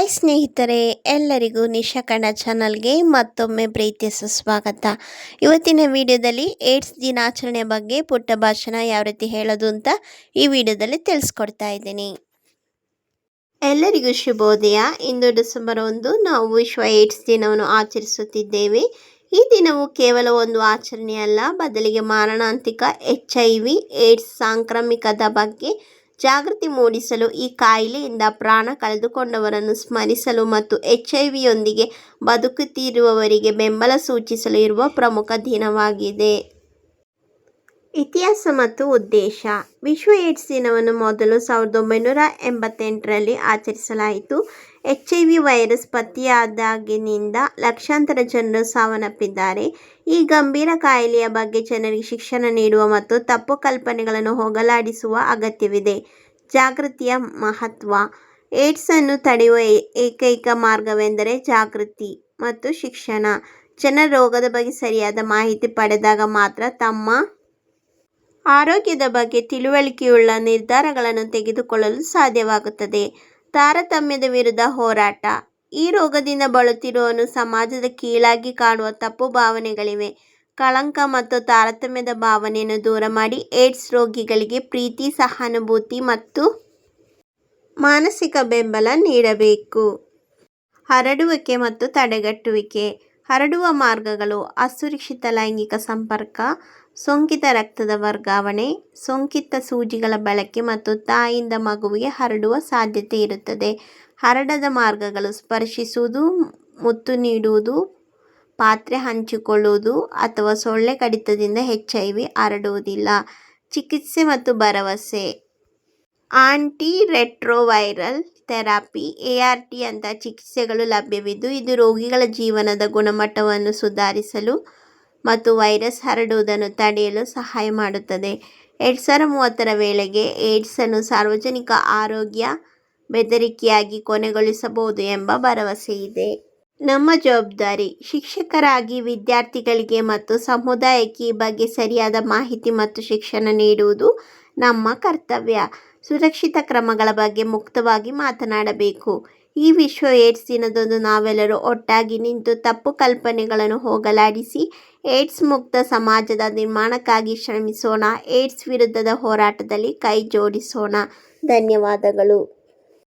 Hi ಸ್ನೇಹಿತರೆ, ಎಲ್ಲರಿಗೂ ನಿಶಾ ಚಾನಲ್ಗೆ ಮತ್ತೊಮ್ಮೆ ಪ್ರೀತಿಯ ಸುಸ್ವಾಗತ. ಇವತ್ತಿನ ವಿಡಿಯೋದಲ್ಲಿ ಏಡ್ಸ್ ದಿನಾಚರಣೆ ಬಗ್ಗೆ ಪುಟ್ಟ ಭಾಷಣ ಯಾವ ರೀತಿ ಹೇಳೋದು ಅಂತ ಈ ವಿಡಿಯೋದಲ್ಲಿ ತಿಳಿಸ್ಕೊಡ್ತಾ ಇದ್ದೀನಿ. ಎಲ್ಲರಿಗೂ ಶುಭೋದಯ. ಇಂದು ಡಿಸೆಂಬರ್ ಒಂದು, ನಾವು ವಿಶ್ವ ಏಡ್ಸ್ ದಿನವನ್ನು ಆಚರಿಸುತ್ತಿದ್ದೇವೆ. ಈ ದಿನವು ಕೇವಲ ಒಂದು ಆಚರಣೆಯಲ್ಲ, ಬದಲಿಗೆ ಮಾರಣಾಂತಿಕ ಎಚ್ ಐ ವಿ, ಏಡ್ಸ್ ಸಾಂಕ್ರಾಮಿಕದ ಬಗ್ಗೆ ಜಾಗೃತಿ ಮೂಡಿಸಲು ಈ ಕಾಯಿಲೆಯಿಂದ ಪ್ರಾಣ ಕಳೆದುಕೊಂಡವರನ್ನು ಸ್ಮರಿಸಲು ಮತ್ತು ಎಚ್ ಐ ವಿಯೊಂದಿಗೆ ಬದುಕುತ್ತಿರುವವರಿಗೆ ಬೆಂಬಲ ಸೂಚಿಸಲು ಇರುವ ಪ್ರಮುಖ ದಿನವಾಗಿದೆ. ಇತಿಹಾಸ ಮತ್ತು ಉದ್ದೇಶ. ವಿಶ್ವ ಏಡ್ಸ್ ದಿನವನ್ನು ಮೊದಲು ಸಾವಿರದ ಒಂಬೈನೂರ ಎಂಬತ್ತೆಂಟರಲ್ಲಿ ಆಚರಿಸಲಾಯಿತು. ಎಚ್ ಐ ವಿ ವೈರಸ್ ಪತ್ತೆಯಾದಾಗಿನಿಂದ ಲಕ್ಷಾಂತರ ಜನರು ಸಾವನ್ನಪ್ಪಿದ್ದಾರೆ. ಈ ಗಂಭೀರ ಕಾಯಿಲೆಯ ಬಗ್ಗೆ ಜನರಿಗೆ ಶಿಕ್ಷಣ ನೀಡುವ ಮತ್ತು ತಪ್ಪು ಕಲ್ಪನೆಗಳನ್ನು ಹೋಗಲಾಡಿಸುವ ಅಗತ್ಯವಿದೆ. ಜಾಗೃತಿಯ ಮಹತ್ವ. ಏಡ್ಸನ್ನು ತಡೆಯುವ ಏಕೈಕ ಮಾರ್ಗವೆಂದರೆ ಜಾಗೃತಿ ಮತ್ತು ಶಿಕ್ಷಣ. ಜನ ರೋಗದ ಬಗ್ಗೆ ಸರಿಯಾದ ಮಾಹಿತಿ ಪಡೆದಾಗ ಮಾತ್ರ ತಮ್ಮ ಆರೋಗ್ಯದ ಬಗ್ಗೆ ತಿಳುವಳಿಕೆಯುಳ್ಳ ನಿರ್ಧಾರಗಳನ್ನು ತೆಗೆದುಕೊಳ್ಳಲು ಸಾಧ್ಯವಾಗುತ್ತದೆ. ತಾರತಮ್ಯದ ವಿರುದ್ಧ ಹೋರಾಟ. ಈ ರೋಗದಿಂದ ಬಳಲುತ್ತಿರುವವನು ಸಮಾಜದ ಕೀಳಾಗಿ ಕಾಣುವ ತಪ್ಪು ಭಾವನೆಗಳಿವೆ. ಕಳಂಕ ಮತ್ತು ತಾರತಮ್ಯದ ಭಾವನೆಯನ್ನು ದೂರ ಮಾಡಿ ಏಡ್ಸ್ ರೋಗಿಗಳಿಗೆ ಪ್ರೀತಿ, ಸಹಾನುಭೂತಿ ಮತ್ತು ಮಾನಸಿಕ ಬೆಂಬಲ ನೀಡಬೇಕು. ಹರಡುವಿಕೆ ಮತ್ತು ತಡೆಗಟ್ಟುವಿಕೆ. ಹರಡುವ ಮಾರ್ಗಗಳು, ಅಸುರಕ್ಷಿತ ಲೈಂಗಿಕ ಸಂಪರ್ಕ, ಸೋಂಕಿತ ರಕ್ತದ ವರ್ಗಾವಣೆ, ಸೋಂಕಿತ ಸೂಜಿಗಳ ಬಳಕೆ ಮತ್ತು ತಾಯಿಯಿಂದ ಮಗುವಿಗೆ ಹರಡುವ ಸಾಧ್ಯತೆ ಇರುತ್ತದೆ. ಹರಡದ ಮಾರ್ಗಗಳು, ಸ್ಪರ್ಶಿಸುವುದು, ಮುತ್ತು ನೀಡುವುದು, ಪಾತ್ರೆ ಹಂಚಿಕೊಳ್ಳುವುದು ಅಥವಾ ಸೊಳ್ಳೆ ಕಡಿತದಿಂದ ಎಚ್ ಐ ವಿ ಹರಡುವುದಿಲ್ಲ. ಚಿಕಿತ್ಸೆ ಮತ್ತು ಭರವಸೆ. Anti retroviral therapy, A R T ಅಂತ ಚಿಕಿತ್ಸೆಗಳು ಲಭ್ಯವಿದ್ದು, ಇದು ರೋಗಿಗಳ ಜೀವನದ ಗುಣಮಟ್ಟವನ್ನು ಸುಧಾರಿಸಲು ಮತ್ತು ವೈರಸ್ ಹರಡುವುದನ್ನು ತಡೆಯಲು ಸಹಾಯ ಮಾಡುತ್ತದೆ. ಎರಡು ಸಾವಿರ ಮೂವತ್ತರ ವೇಳೆಗೆ ಏಡ್ಸನ್ನು ಸಾರ್ವಜನಿಕ ಆರೋಗ್ಯ ಬೆದರಿಕೆಯಾಗಿ ಕೊನೆಗೊಳಿಸಬಹುದು ಎಂಬ ಭರವಸೆ ಇದೆ. ನಮ್ಮ ಜವಾಬ್ದಾರಿ, ಶಿಕ್ಷಕರಾಗಿ ವಿದ್ಯಾರ್ಥಿಗಳಿಗೆ ಮತ್ತು ಸಮುದಾಯಕ್ಕೆ ಈ ಬಗ್ಗೆ ಸರಿಯಾದ ಮಾಹಿತಿ ಮತ್ತು ಶಿಕ್ಷಣ ನೀಡುವುದು ನಮ್ಮ ಕರ್ತವ್ಯ. ಸುರಕ್ಷಿತ ಕ್ರಮಗಳ ಬಗ್ಗೆ ಮುಕ್ತವಾಗಿ ಮಾತನಾಡಬೇಕು. ಈ ವಿಶ್ವ ಏಡ್ಸ್ ದಿನದಂದು ನಾವೆಲ್ಲರೂ ಒಟ್ಟಾಗಿ ನಿಂತು ತಪ್ಪು ಕಲ್ಪನೆಗಳನ್ನು ಹೋಗಲಾಡಿಸಿ, ಏಡ್ಸ್ ಮುಕ್ತ ಸಮಾಜದ ನಿರ್ಮಾಣಕ್ಕಾಗಿ ಶ್ರಮಿಸೋಣ, ಏಡ್ಸ್ ವಿರುದ್ಧದ ಹೋರಾಟದಲ್ಲಿ ಕೈ ಜೋಡಿಸೋಣ. ಧನ್ಯವಾದಗಳು.